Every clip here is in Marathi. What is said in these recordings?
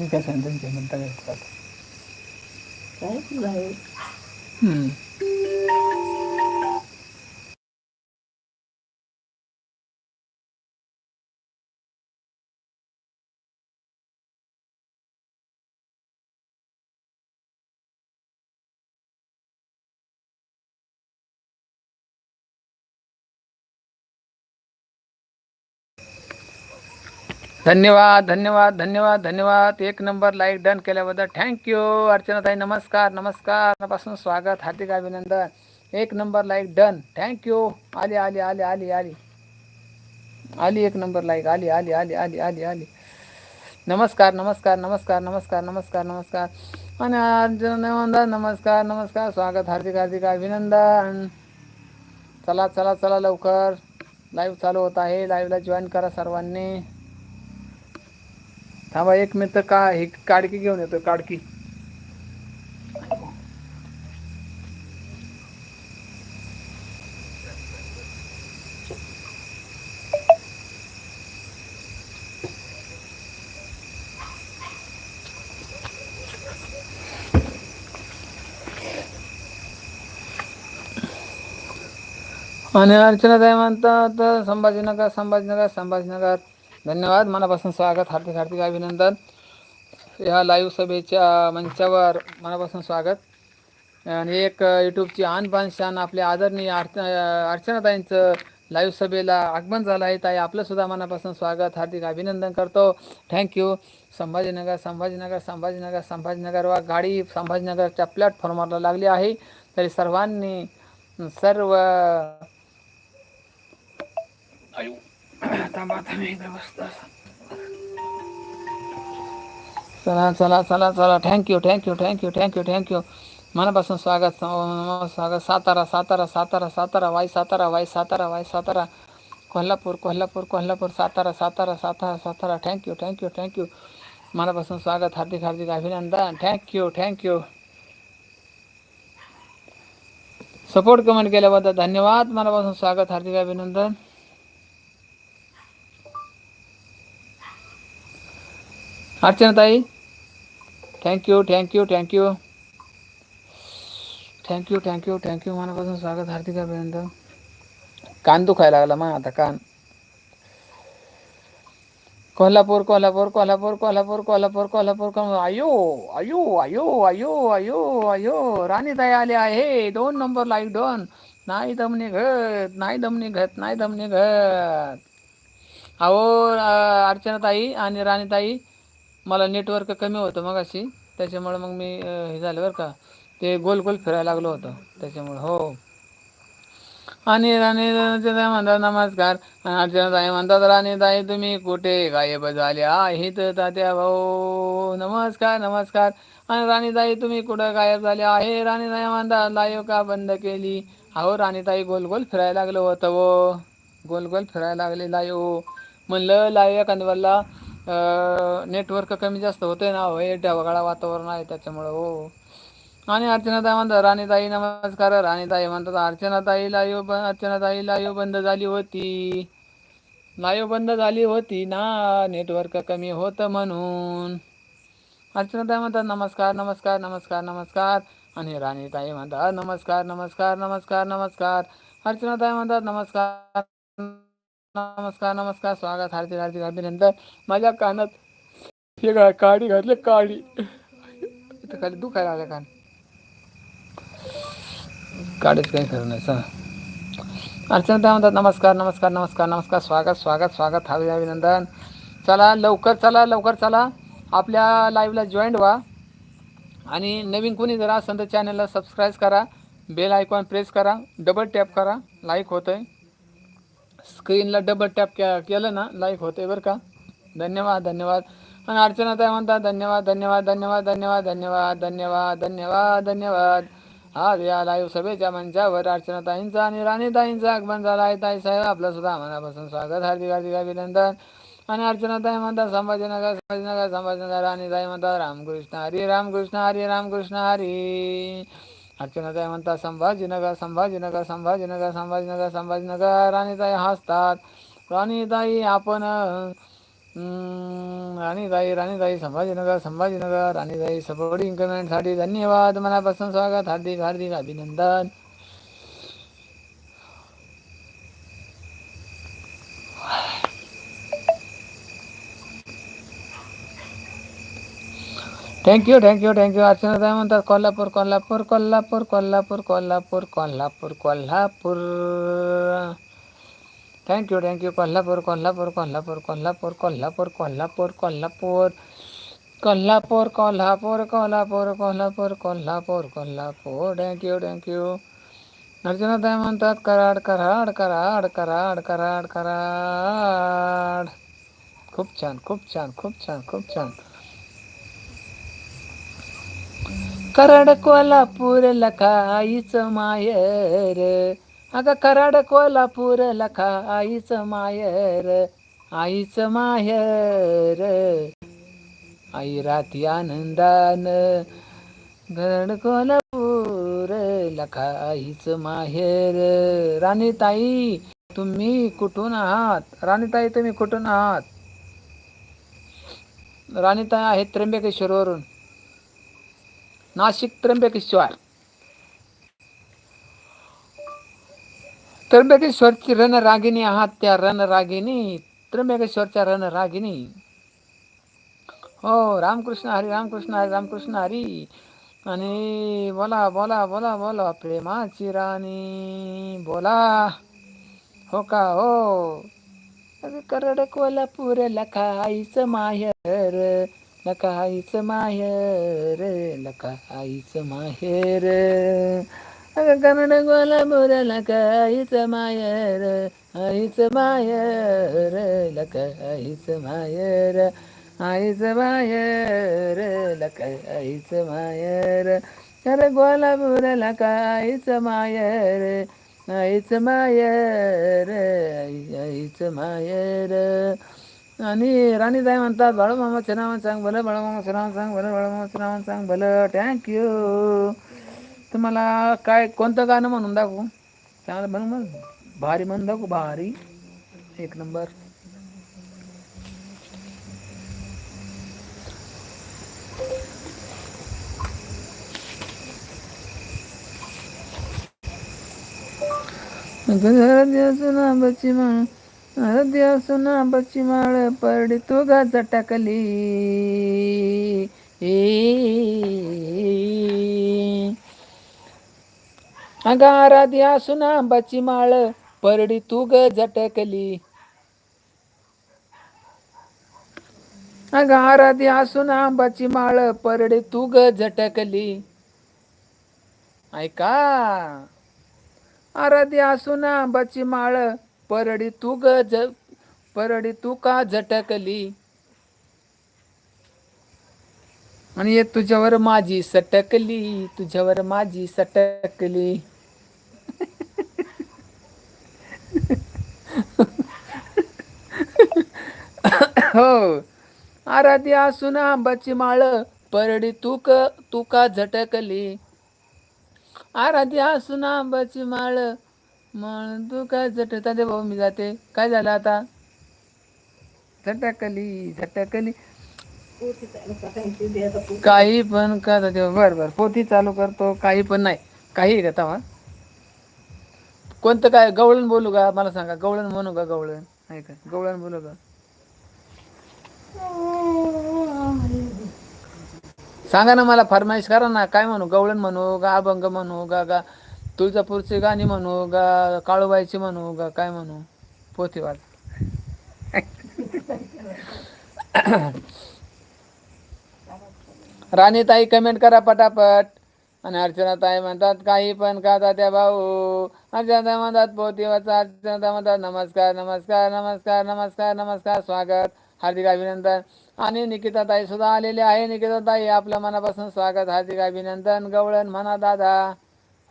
विकासानंतर म्हणता काय? काय धन्यवाद धन्यवाद धन्यवाद धन्यवाद. एक नंबर लाईक डन केल्याबद्दल थँक्यू अर्चनाताई नमस्कार नमस्कारपासून स्वागत. हार्दिक अभिनंदन. एक नंबर लाईक डन थँक्यू आली आली आली आली आली. आली एक नंबर लाईक आली आली आली आली आली आली. नमस्कार नमस्कार नमस्कार नमस्कार नमस्कार नमस्कार. आणि अर्जुन नमस्कार नमस्कार स्वागत हार्दिक हार्दिक अभिनंदन. चला चला चला लवकर. लाईव्ह चालू होत आहे. लाईव्हला जॉईन करा सर्वांनी. थांबा एक मिनिट का हे काडकी घेऊन येतो काडकी. आणि अर्चना ताई म्हणतात संभाजीनगर संभाजीनगर संभाजीनगर. धन्यवाद. मनापासून स्वागत. हार्दिक हार्दिक अभिनंदन. ह्या लाईव्ह सभेच्या मंचावर मनापासून स्वागत. आणि एक यूट्यूबची आन बान शान आपल्या आदरणीय अर्च अर्चनाताईंचं लाईव्ह सभेला आगमन झालं आहे. ताई आपलंसुद्धा मनापासून स्वागत. हार्दिक अभिनंदन करतो. थँक्यू संभाजीनगर संभाजीनगर संभाजीनगर संभाजीनगर वा गाडी संभाजीनगरच्या प्लॅटफॉर्मला लागली आहे. तरी सर्वांनी सर्व चला चला चला चला thank you thank you thank you thank you thank you मनापासून स्वागत स्वागत Satara Satara Satara Satara Wai Satara Wai Satara Wai Satara Kolhapur Kolhapur Kolhapur Satara Satara Satara Satara thank you thank you thank you मनापासून स्वागत हार्दिक हार्दिक अभिनंदन थँक्यू थँक्यू सपोर्ट कमेंट केल्याबद्दल धन्यवाद. मनापासून स्वागत हार्दिक अभिनंदन अर्चनाताई thank you thank you thank you thank you thank you thank you मनापासून स्वागत हार्दिकापर्यंत कान दुखायला लागला मग आता कान. कोल्हापूर कोल्हापूर कोल्हापूर कोल्हापूर कोल्हापूर कोल्हापूर कोल्हापूर. आयो आयो आयो आयो आयो आयो. राणीताई आले आहे. दोन नंबर लाईक दोन नाही दम घट नाही दम घट नाही दम घट अहो अर्चनाताई आणि राणीताई मला नेटवर्क कमी होतं मग अशी त्याच्यामुळं मग मी हे झालं बरं का. ते गोल गोल फिरायला लागलो होतं. त्याच्यामुळं हो. आणि राणी म्हणतात नमस्कार. अर्चनाताई म्हणतात राणीताई तुम्ही कुठे गायब झाले आहेत तात्या भाऊ? नमस्कार नमस्कार. आणि राणीदाई तुम्ही कुठं गायब झाले आहे? राणीताई म्हणतात लाईव का बंद केली? अहो राणीताई गोल गोल फिरायला लागलं होतं. वो गोल गोल फिरायला लागले लाईव म्हणलं लाईव्ह एखाद्या नेटवर्क कमी जास्त होते ना हो हे ढगाळा वातावरण आहे त्याच्यामुळं हो. आणि अर्चनाताई म्हणतात राणीताई नमस्कार. राणीताई म्हणतात अर्चनाताई लाईव्ह अर्चनाताई लाईव्ह बंद झाली होती. लाईव्ह बंद झाली होती ना नेटवर्क कमी होतं म्हणून. अर्चनाताई म्हणतात नमस्कार नमस्कार नमस्कार नमस्कार. आणि राणीताई म्हणतात नमस्कार नमस्कार नमस्कार नमस्कार. अर्चनाताई म्हणतात नमस्कार. नमस्कार नमस्कार स्वागत हार्दिक हार्दिक अभिनंदन. माझ्या कानात हे काडी घातले काडी. इथं खाली दुखायला आलं कान. काडीच काही खरं नाही सांग अर्चना म्हणतात नमस्कार नमस्कार नमस्कार नमस्कार स्वागत स्वागत स्वागत हार्दिक अभिनंदन. चला लवकर चला लवकर चला. आपल्या लाईव्हला जॉईंट व्हा. आणि नवीन कोणी जर असेल तर चॅनलला सबस्क्राईब करा. बेल आयकॉन प्रेस करा. डबल टॅप करा. लाईक होतं आहे स्क्रीनला डबल टॅप के केलं ना लाईक होते बरं का. धन्यवाद धन्यवाद. आणि अर्चना ताई म्हणतात धन्यवाद धन्यवाद धन्यवाद धन्यवाद धन्यवाद धन्यवाद धन्यवाद धन्यवाद. आज या लाईव्ह सभेच्या मंचावर अर्चनाताईंचा आणि राणीताईंचा आगमन झाला आहे. ताई साहेब आपलं सुद्धा मनापासून स्वागत हार्दिक हार्दिक अभिनंदन. आणि अर्चनाताई म्हणतात संभाजीनगर संभाजीनगर संभाजीनगर. राणीताई म्हणतात रामकृष्ण हरी रामकृष्ण हरी रामकृष्ण हरी. अर्चनाताई म्हणतात संभाजीनगर संभाजीनगर संभाजीनगर संभाजीनगर संभाजीनगर राणीताई हसतात. राणीताई आपण राणीताई राणीताई संभाजीनगर संभाजीनगर राणीताई सपोर्टिंग कमेंटसाठी धन्यवाद. मनापासून स्वागत हार्दिक हार्दिक अभिनंदन. Thank you thank you thank you Archana tai म्हणतात Kolhapur Kolhapur Kolhapur Kolhapur Kolhapur Kolhapur Kolhapur thank you thank you Kolhapur Kolhapur Kolhapur Kolhapur Kolhapur Kolhapur Kolhapur Kolhapur Kolhapur Kolhapur Kolhapur Kolhapur Kolhapur thank you thank you Archana tai म्हणतात कराड कराड कराड कराड कराड कराड खूप छान खूप छान खूप छान खूप छान कराड कोल्हापूर लखा आईचं मायर अगं कराड कोल्हापूर लखा आईचं मायर आईचं मायर आई राती आनंदान गरड कोल्हापूर लखा आईचं माहेर राणीताई तुम्ही कुठून आहात राणीताई तुम्ही कुठून आहात राणीताई आहेत त्र्यंबकेश्वरवरून नाशिक त्र्यंबकेश्वर. त्र्यंबकेश्वरची रणरागिणी आहात त्या रणरागिणी त्र्यंबकेश्वरच्या रणरागिणी. हो रामकृष्ण हरी रामकृष्ण हरी रामकृष्ण हरी. आणि बोला बोला बोला बोला प्रेमाची राणी. बोला. हो का? हो. अगं करड कोल्हापूर लखाईचं माहेर. नका आईच माहेर नका आईच माहेर. अगं कर्ण गोला बोर नका आईच माहेर आईच माहेर लका आईच माहेर. आईच माहेर लका आईच माहेर. कर गोला बोर लका आईच माहेर आईच माहेर आईच माहेर. आणि राणीताई म्हणतात बाळूमामाचं नाव सांग भलं बाळूमामाचं नाव सांग भलं बाळूमामाचं नाव सांग भलं. थँक्यू तुम्हाला काय कोणतं गाणं म्हणून दाखवू? चांगलं म्हणून मग भारी म्हणून दाखवू भारी. एक नंबर. म्हणून हृदय सुना बचिमाळ पडली तो गा झटकली अगाराध्या सुना बचिमाळ परडी तू ग झटकली अगाराध्या सुना बचिमाळ परडी तू ग झटकली ऐका. आराध्या सुना बचिमाळ परडी तू ग ज परडी तू का झटकली? आणि ये तुझ्यावर माझी सटकली तुझ्यावर माझी सटकली. हो. आराध्या असून आंबाची माळ परडी तू क तू का झटकली? आराध्या असून आंबाची माळ मग तू काय झटता दे भाऊ मी जाते. काय झालं आता? झटकली झटकली. काही पण का जाते बर बर. पोथी चालू करतो. काही पण नाही. काही का तवा? कोणतं काय? गवळण बोलू का? मला सांगा. गवळण म्हणू का गवळण? नाही का? गवळण बोलू का? सांगा ना मला फरमाईश करा ना. काय म्हणू? गवळण म्हणू का अभंग म्हणू का का तुळजापूरची गाणी म्हणू गा काळूबाईची म्हणू गा काय म्हणू? पोथीवाद राणीताई कमेंट करा पटापट. आणि अर्चनाताई म्हणतात काही पण का त्या भाऊ. अर्चना म्हणतात पोथी वाचा. अर्चना म्हणतात नमस्कार नमस्कार नमस्कार नमस्कार नमस्कार स्वागत. हार्दिक अभिनंदन. आणि निकिताताई सुद्धा आलेले आहे. निकिताताई आपल्या मनापासून स्वागत. हार्दिक अभिनंदन. गवळण म्हणा दादा.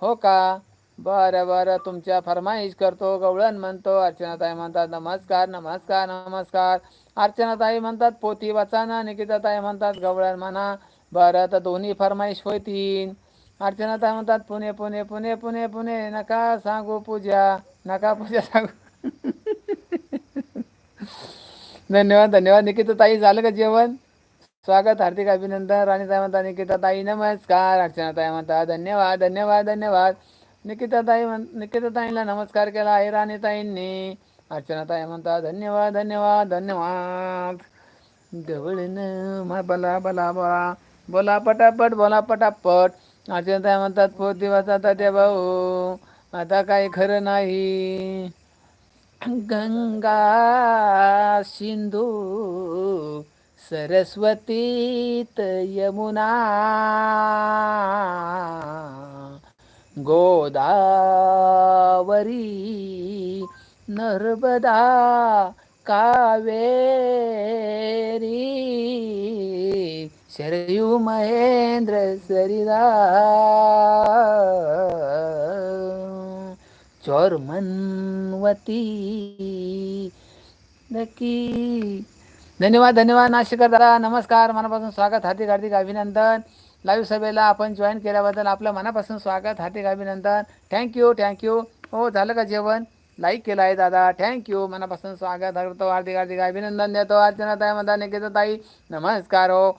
हो का? बरं बरं. तुमच्या फरमाईश करतो गवळण म्हणतो. अर्चनाताई म्हणतात नमस्कार नमस्कार नमस्कार. अर्चनाताई म्हणतात पोती वाचाना निकिताताई म्हणतात गवळण म्हणा. बरं तर दोन्ही फरमाईश होतील. अर्चनाताई म्हणतात पुणे पुणे पुणे पुणे पुणे. नका सांगू पूजा. नका पूजा सांगू. धन्यवाद धन्यवाद. निकिताताई झालं का जेवण? स्वागत हार्दिक अभिनंदन. राणी ताई म्हणता निकिता ताई नमस्कार. अर्चना ताई म्हणता धन्यवाद धन्यवाद धन्यवाद. निकिता ताई म्हण निकिताताईंला नमस्कार केला आहे राणी ताईंनी अर्चना ताई म्हणता धन्यवाद धन्यवाद धन्यवाद. गवळण मा बला बला बोला. बोला पटापट बोला पटापट. अर्चना ताई म्हणतात पोत दिवस आता ते भाऊ. आता काही खरं नाही. गंगा सिंधू. सरस्वतीत यमुना गोदावरी नर्मदा कावेरी शरयू महेंद्र सरिदा चोरमनवती नकी धन्यवाद धन्यवाद नाशिकर दादा नमस्कार मनापासून स्वागत हार्दिक हार्दिक अभिनंदन. लाईव्ह सभेला आपण जॉईन केल्याबद्दल आपलं मनापासून स्वागत हार्दिक अभिनंदन. थँक्यू थँक्यू हो झालं का जेवण? लाईक केलं आहे दादा. थँक्यू मनापासून स्वागत करतो हार्दिक हार्दिक अभिनंदन देतो. अर्चना ताई म्हणता निकेता ताई नमस्कार हो.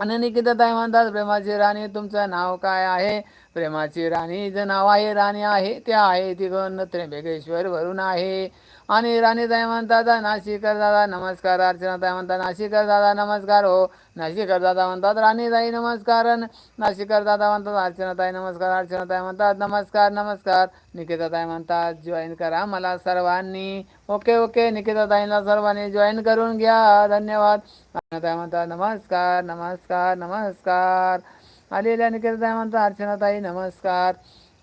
आणि निकिता ताई म्हणतात प्रेमाची राणी तुमचं नाव काय आहे? प्रेमाची राणी जे नाव आहे राणी आहे ते आहे. तिकडून त्र्यंबकेश्वर वरून आहे. आणि राणी ताई म्हणतात नाशिकर दादा नमस्कार अर्चनाताई म्हणतात नाशिकर दादा नमस्कार हो. नाशिकर दादा म्हणतात राणीताई नमस्कार. नाशिकर दादा म्हणतात अर्चनाताई नमस्कार. अर्चनाताई म्हणतात नमस्कार नमस्कार. निकिताताई म्हणतात जॉईन करा मला सर्वांनी. Okay okay. निकिताताईंना सर्वांनी जॉईन करून घ्या. धन्यवाद. अर्चनाताई म्हणतात नमस्कार नमस्कार नमस्कार. आलेल्या निकिताताई म्हणतात अर्चनाताई नमस्कार.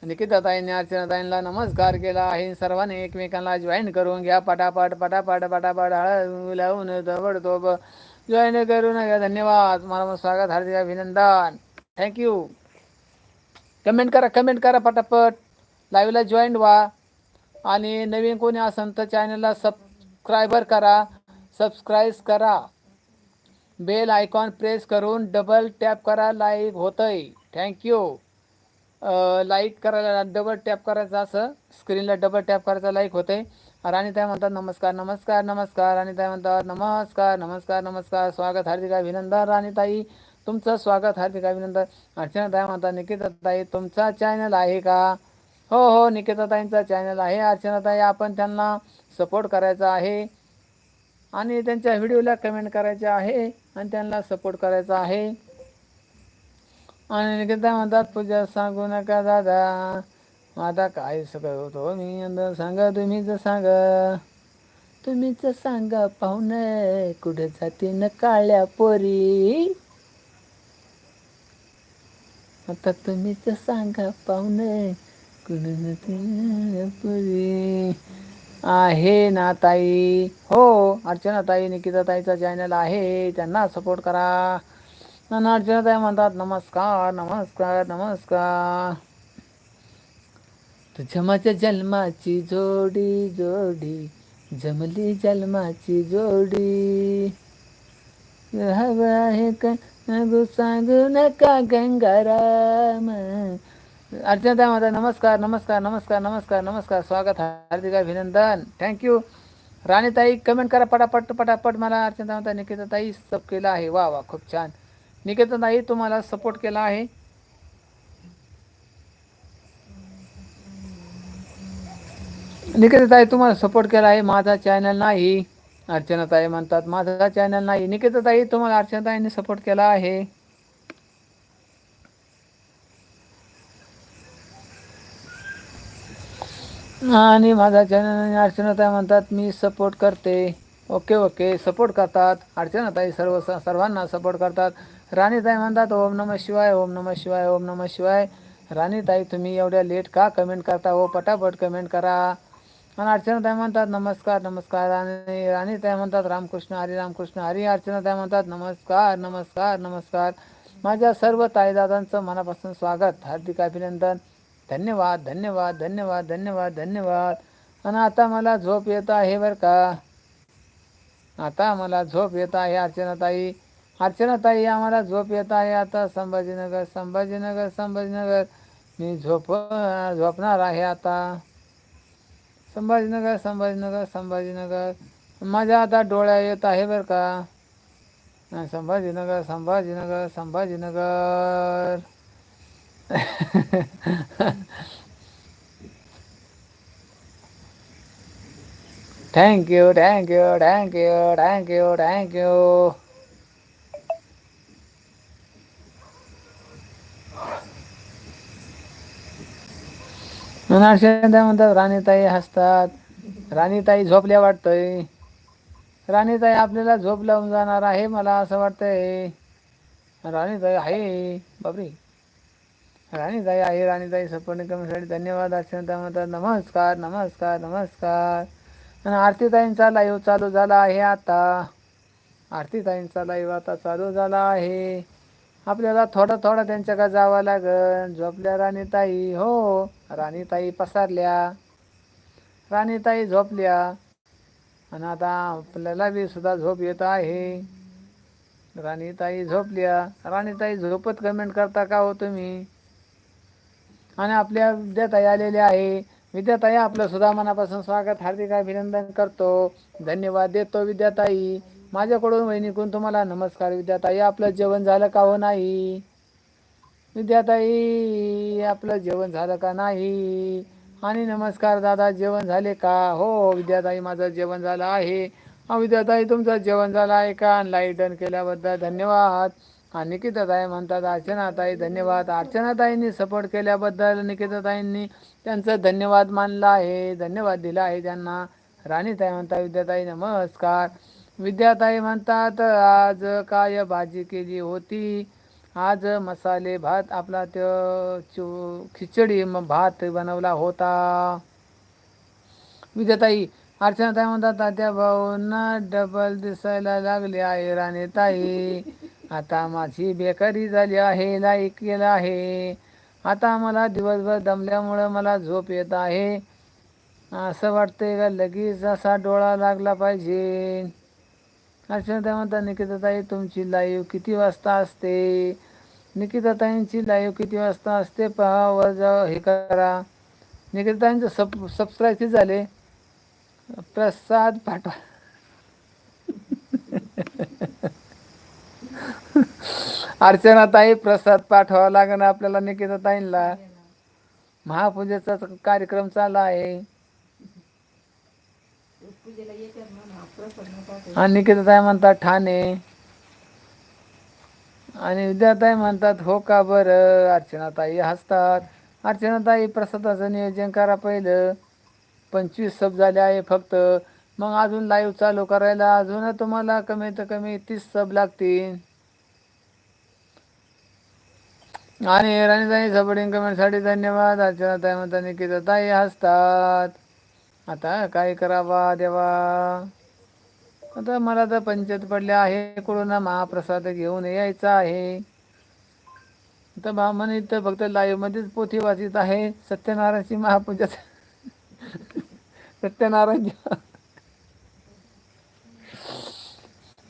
निकिताताईंनी अर्चनाताईंना नमस्कार केला. आहे सर्वांनी एकमेकांना जॉईन करून घ्या. पटापट पटापट पटापट हळद लावून तोब जॉईन करून घ्या धन्यवाद. मला स्वागत. हार्दिक अभिनंदन. थँक्यू कमेंट करा कमेंट करा पटापट. लाईव्हला जॉईन व्हा. आणि नवीन कोणी असेल तर चॅनलला सबस्क्रायबर करा. सबस्क्राईब करा. बेल आयकॉन प्रेस करून डबल टॅप करा. लाईक होतंय. थँक्यू लाईक करायला डबल टॅप करायचं असं. स्क्रीनला डबल टॅप करायचा लाईक होते राणी ताई म्हणतात नमस्कार नमस्कार नमस्कार. राणी ताई म्हणतात नमस्कार नमस्कार नमस्कार. स्वागत हार्दिक अभिनंदन राणी ताई. तुमचं स्वागत हार्दिक अभिनंदन. अर्चना ताई म्हणतात निकिता ताई तुमचा चॅनल आहे का? हो हो निकिता ताईंचा चॅनल आहे. अर्चना ताई आपण त्यांना सपोर्ट करायचा आहे. आणि त्यांच्या व्हिडिओला कमेंट करायचे आहे. आणि त्यांना सपोर्ट करायचा आहे. आणि निकिता म्हणतात पूजा सांगू नका दादा आता काय होतो मी अंदर सांगा तुम्हीच सांगा. तुम्हीच सांगा पाहुण कुठे जाते न काळ्या पोरी? आता तुम्हीच सांगा पाहुण कुठे जाते न पोरी? आहे ना ताई हो अर्चना ताई निकिता ताईचा चॅनल आहे त्यांना सपोर्ट करा. आणि अर्चना म्हणतात नमस्कार नमस्कार नमस्कार तुझ्या जमाच्या जन्माची जोडी जोडी जमली जन्माची जोडी हवं आहे का सांगू सांगू नका गंगाराम अर्चना ताई म्हणतात नमस्कार नमस्कार नमस्कार नमस्कार नमस्कार स्वागत हार्दिक अभिनंदन थँक्यू राणीताई कमेंट करा पटापट पटापट मला अर्चना म्हणतात निकिता ताई सब केलं आहे वा वा खूप छान निकेतनताई तुम्हाला सपोर्ट केला आहे. निकेतताई तुम्हाला सपोर्ट केला आहे. माझा चॅनल नाही अर्चनाताई म्हणतात. माझा चॅनल नाही. निकेतताई तुम्हाला अर्चनाताईने सपोर्ट केला आहे. आणि माझा चॅनल अर्चनाताई म्हणतात मी सपोर्ट करते. ओके ओके सपोर्ट करतात. अर्चनाताई सर्व सर्वांना सपोर्ट करतात. राणीताई म्हणतात ओम नम शिवाय ओम नम शिवाय ओम नम शिवाय. राणीताई तुम्ही एवढ्या लेट का कमेंट करता? हो पटापट कमेंट करा. आणि अर्चनाताई म्हणतात नमस्कार नमस्कार. आणि राणीताई म्हणतात रामकृष्ण हरी रामकृष्ण हरी अर्चनाताई म्हणतात नमस्कार नमस्कार नमस्कार. माझ्या सर्व ताईदादांचं मनापासून स्वागत हार्दिक अभिनंदन. धन्यवाद धन्यवाद धन्यवाद धन्यवाद धन्यवाद. आणि आता मला झोप येत आहे बरं का? आता मला झोप येत आहे अर्चनाताई. अर्चनाताई आम्हाला झोप येत आहे. आता संभाजीनगर संभाजीनगर संभाजीनगर. मी झोप झोपणार आहे आता. संभाजीनगर संभाजीनगर संभाजीनगर. माझ्या आता डोळ्या येत आहे बरं का. Sambhajinagar Sambhajinagar Sambhajinagar. Thank you you thank you you thank you अक्षरशः थँक म्हणतात राणीताई हसतात. राणीताई झोपल्या वाटतंय. राणीताई आपल्याला झोप लावून जाणार आहे मला असं वाटतंय. राणीताई आहे. बापरे. राणीताई आहे. राणीताई सपोर्ट कमीसाठी धन्यवाद. अक्षरता म्हणतात नमस्कार नमस्कार नमस्कार. आणि आरतीताईंचा लाईव्ह चालू झाला आहे आता. आरतीताईंचा लाईव्ह आता चालू झाला आहे. आपल्याला थोडं थोडं त्यांच्याकडे जावं लागन झोपल्या राणीताई. हो. राणीताई पसारल्या राणीताई झोपल्या आणि आता आपल्याला बी सुद्धा झोप येत आहे. राणीताई झोपल्या. राणीताई झोपत कमेंट करता का हो तुम्ही? आणि आपल्या विद्याताई आलेल्या आहे. विद्याताई आपलं सुद्धा मनापासून स्वागत हार्दिक अभिनंदन करतो. धन्यवाद देतो विद्याताई. माझ्याकडून वहिनीकडून तुम्हाला नमस्कार विद्याताई. आपलं जेवण झालं का हो नाही? विद्याताई आपलं जेवण झालं का नाही? आणि नमस्कार दादा जेवण झाले का? हो विद्याताई माझं जेवण झालं आहे. विद्याताई तुमचं जेवण झालं आहे का? लाइट डन केल्याबद्दल धन्यवाद. आणि निकिताताई म्हणतात अर्चनाताई धन्यवाद. अर्चनाताईंनी सपोर्ट केल्याबद्दल निकिताताईंनी त्यांचं धन्यवाद मानला आहे. धन्यवाद दिला आहे त्यांना. राणीताई म्हणतात विद्याताई नमस्कार. विद्याताई म्हणतात आज काय भाजी केली होती? आज मसाले भात आपला त्यो चो खिचडी भात बनवला होता. विद्याताई अर्चनाताई म्हणतात तात्या भाऊंना डबल दिसायला लागले आहे राणीताई आता माझी बेकारी झाली आहे लाईक केलं आहे. आता मला दिवसभर दमल्यामुळं मला झोप येत आहे. असं वाटतंय का लगेच असा डोळा लागला पाहिजे? अर्चनाताई म्हणतात निकिताताई तुमची लाईव्ह किती वाजता असते? निकिताताईंची लाईव्ह किती वाजता असते पहा वर जा हे करा. निकिताताईंचं सब सबस्क्राईब किती झाले? प्रसाद पाठवा अर्चनाताई प्रसाद पाठवावा लागेल आपल्याला निकिताताईंना महापूजेचा कार्यक्रम चालला आहे. आणि निकिताताई म्हणतात ठाणे. आणि विद्याताई म्हणतात हो का बरं? अर्चनाताई हसतात. अर्चनाताई प्रसादाचं नियोजन करा पहिलं. पंचवीस सब झाले आहे फक्त. मग अजून लाईव्ह चालू करायला अजून तुम्हाला कमीत कमी तीस सब लागतील. आणि राणीताई सपोर्टिंग कमेंटसाठी धन्यवाद. अर्चनाताई म्हणतात निकिताताई हसतात. आता काय करावा देवा? आता मला तर पंचायत पडल्या आहे. कुठून महाप्रसाद घेऊन यायचा आहे? तर ब्राह्मण इथं फक्त लाईव्ह मध्येच पोथी वाचित आहे. सत्यनारायणची महापूजा. सत्यनारायणची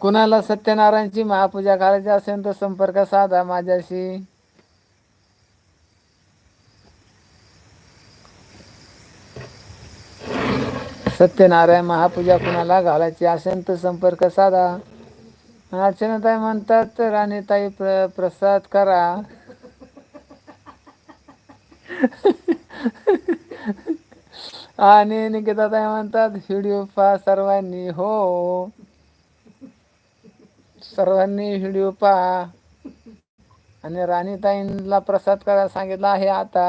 कुणाला सत्यनारायणची महापूजा करायची असेल तर संपर्क साधा माझ्याशी. सत्यनारायण महापूजा कुणाला घालायची असेल तर संपर्क साधा. अर्चनाताई म्हणतात राणीताई प्र प्रसाद करा. आणि निकिताताई म्हणतात व्हिडिओ पहा सर्वांनी हो. सर्वांनी व्हिडिओ पहा. आणि राणीताईंना प्रसाद करायला सांगितलं आहे आता.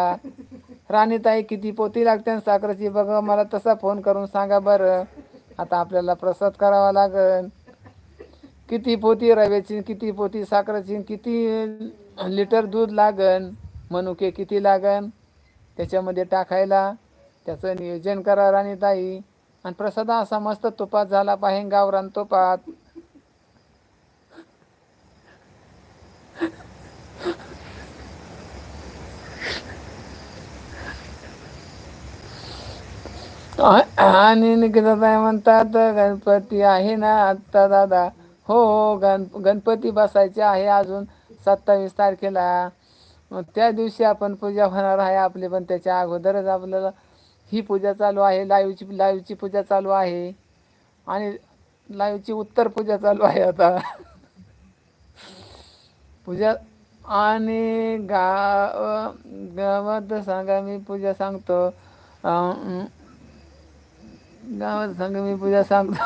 राणीताई किती पोती लागते साखरेची. बघा मला तसा फोन करून सांगा बरं. आता आपल्याला प्रसाद करावा लागन किती पोती रव्याची किती पोती साखरेची किती लिटर दूध लागन मनुके किती लागन त्याच्यामध्ये टाकायला. त्याचं नियोजन करा राणीताई. आणि प्रसाद असा मस्त तुपात झाला पाहिजे गावरान तुपात. आणि निकिताताई म्हणतात गणपती आहे ना आत्ता दादा. हो हो गण गणपती बसायचे आहे अजून सत्तावीस तारखेला. त्या दिवशी आपण पूजा होणार आहे आपली पण त्याच्या अगोदरच आपल्याला ही पूजा चालू आहे लाईव्हची लाईव्हची पूजा चालू आहे. आणि लाईव्हची उत्तर पूजा चालू आहे आता. पूजा आणि गाव गावात सांगा मी पूजा सांगतो. गावात सांग मी पूजा सांगतो.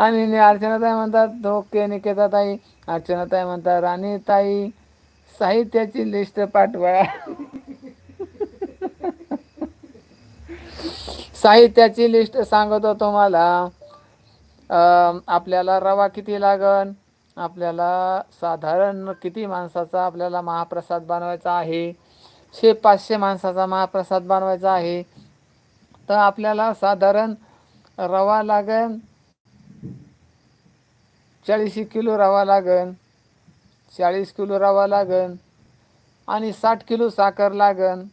आणि अर्चनाताई म्हणतात ओके निकेताताई अर्चनाताई म्हणतात राणीताई साहित्याची लिस्ट पाठवा. साहित्याची लिस्ट सांगतो तुम्हाला. आपल्याला रवा किती लागन? आपल्याला साधारण किती माणसाचा आपल्याला महाप्रसाद बनवायचा आहे? शे पाचशे माणसाचा महाप्रसाद बनवायचा आहे. तर आपल्याला साधारण रवा लागन चाळीस किलो रवा लागन चाळीस किलो रवा लागन आणि साठ किलो साखर लागन.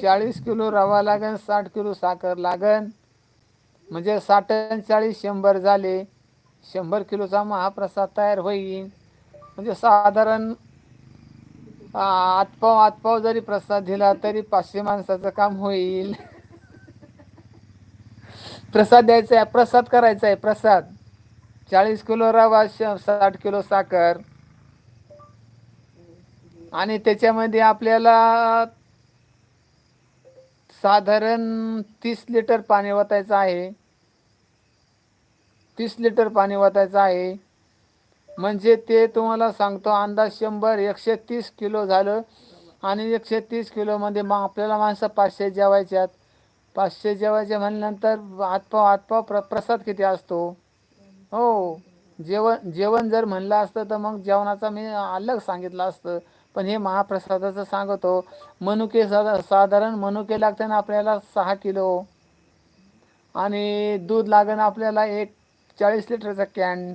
चाळीस किलो रवा लागन साठ किलो साखर लागन. म्हणजे साठ चाळीस शंभर झाले. शंभर किलोचा महाप्रसाद तयार होईल. म्हणजे साधारण आतपाव आतपाव जरी प्रसाद दिला तरी पाचशे माणसाचं काम होईल. प्रसाद द्यायचा आहे प्रसाद करायचा आहे प्रसाद. चाळीस किलो रवा श साठ किलो साखर. आणि त्याच्यामध्ये आपल्याला साधारण तीस लिटर पाणी ओतायचं आहे. तीस लिटर पाणी ओतायचं आहे. म्हणजे ते तुम्हाला सांगतो अंदाज शंभर एकशे तीस किलो झालं. आणि एकशे तीस किलोमध्ये मग आपल्याला माणसं पाचशे जेवायच्यात. पाचशे जेवायचे म्हणल्यानंतर हातपाव हातपाव प्र प्रसाद किती असतो? हो. जेवण जेवण जर म्हणलं असतं तर मग जेवणाचा मी अलग सांगितलं असतं. पण हे महाप्रसादाचं सांगतो. मनुके साधा साधारण मनुके लागते ना आपल्याला सहा किलो. आणि दूध लागेल आपल्याला एक चाळीस लिटरचा कॅन.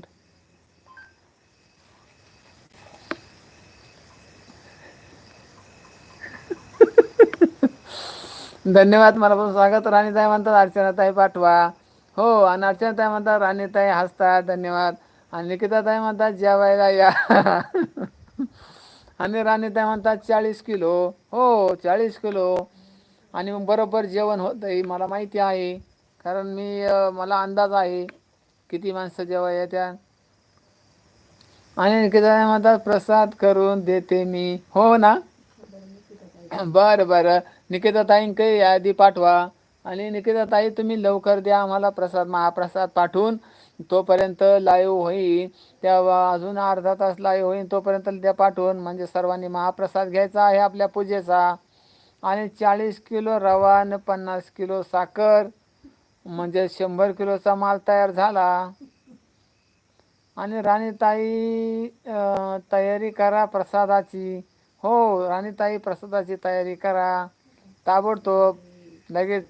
धन्यवाद मला पण स्वागत. राणीताई म्हणतात अर्चनाताई पाठवा. हो आणि अर्चनाताई म्हणतात राणीताई हसतात. धन्यवाद. आणि निकिताताई म्हणतात जेवायला या. आणि राणीताई म्हणतात चाळीस किलो. हो चाळीस किलो. आणि मग बरोबर जेवण होत आहे मला माहिती आहे. कारण मी मला अंदाज आहे किती माणसं जेव्हा येत्या. आणि निकिताताई म्हणतात प्रसाद करून देते मी. हो ना? बरं बरं. निकिताताईं काही यादी पाठवा आणि निकिताताई तुम्ही लवकर द्या आम्हाला प्रसाद महाप्रसाद पाठवून. तोपर्यंत लाईव्ह होईल. तेव्हा अजून अर्धा तास लाईव्ह होईल. तोपर्यंत द्या पाठवून. म्हणजे सर्वांनी महाप्रसाद घ्यायचा आहे आपल्या पूजेचा. आणि चाळीस किलो रवा आणि पन्नास किलो साखर. म्हणजे शंभर किलोचा माल तयार झाला. आणि राणीताई तयारी करा प्रसादाची. हो राणीताई प्रसादाची तयारी करा. ताबडतोब लगेच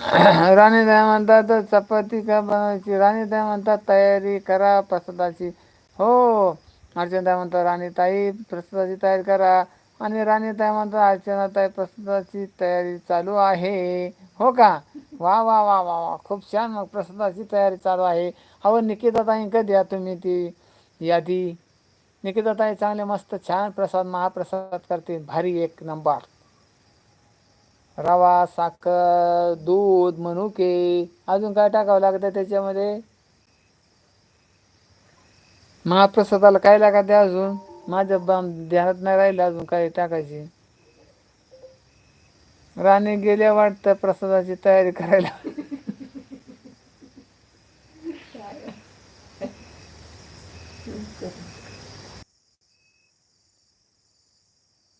राणी दया म्हणतात चपाती का बनवायची? राणी दया म्हणतात तयारी करा प्रसादाची. हो अर्चना दया म्हणतात राणीताई प्रसादाची तयारी करा. आणि राणीताई म्हणतात अर्चनाताई प्रसादाची तयारी चालू आहे. हो का? वा वा वा वा वा. खूप छान. मग प्रसादाची तयारी चालू आहे. अहो निकिता ताई कधी या तुम्ही ती यादी. निकिताताई चांगले मस्त छान प्रसाद महाप्रसाद करते भारी एक नंबर. रवा साखर दूध मनुके अजून काय टाकावं लागतं त्याच्यामध्ये? महाप्रसादाला काय लागते अजून? माझ्या ध्यानात नाही राहिलं अजून काय टाकायची. राणी गेल्या वाटतं प्रसादाची तयारी करायला.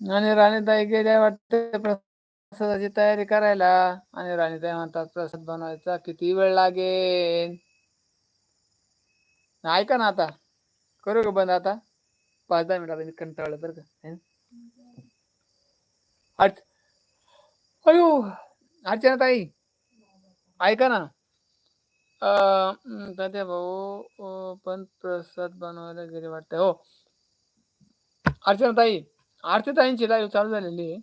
आणि राणीताई गेल्या वाटत प्रसादाची तयारी करायला. आणि राणीताई म्हणतात प्रसाद बनवायचा किती वेळ लागेल? ऐका ना आता. करू का बंद आता? पाच दहा मिनिटात मी कंटाळलं बरं का अयो अर्चना ताई ऐका ना. त्या तात्या भाऊ पण प्रसाद बनवायला गेले वाटतं. हो. अर्चना ताई आरती ताईंची लाईव्ह चालू झालेली आहे.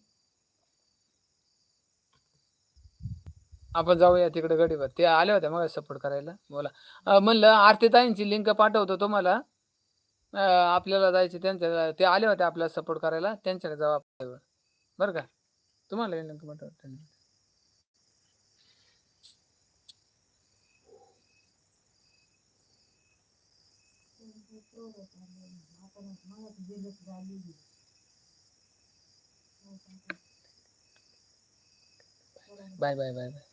आपण जाऊया तिकडे गडीवर. ते आले होते मग सपोर्ट करायला. बोला. म्हणलं आरती ताईंची लिंक पाठवतो तुम्हाला. आपल्याला जायचे त्यांच्या ते आले होते आपल्याला सपोर्ट करायला. त्यांच्याकडे जाऊ आपण बरं का? तुम्हाला येईल ना वाटतं bye bye bye bye.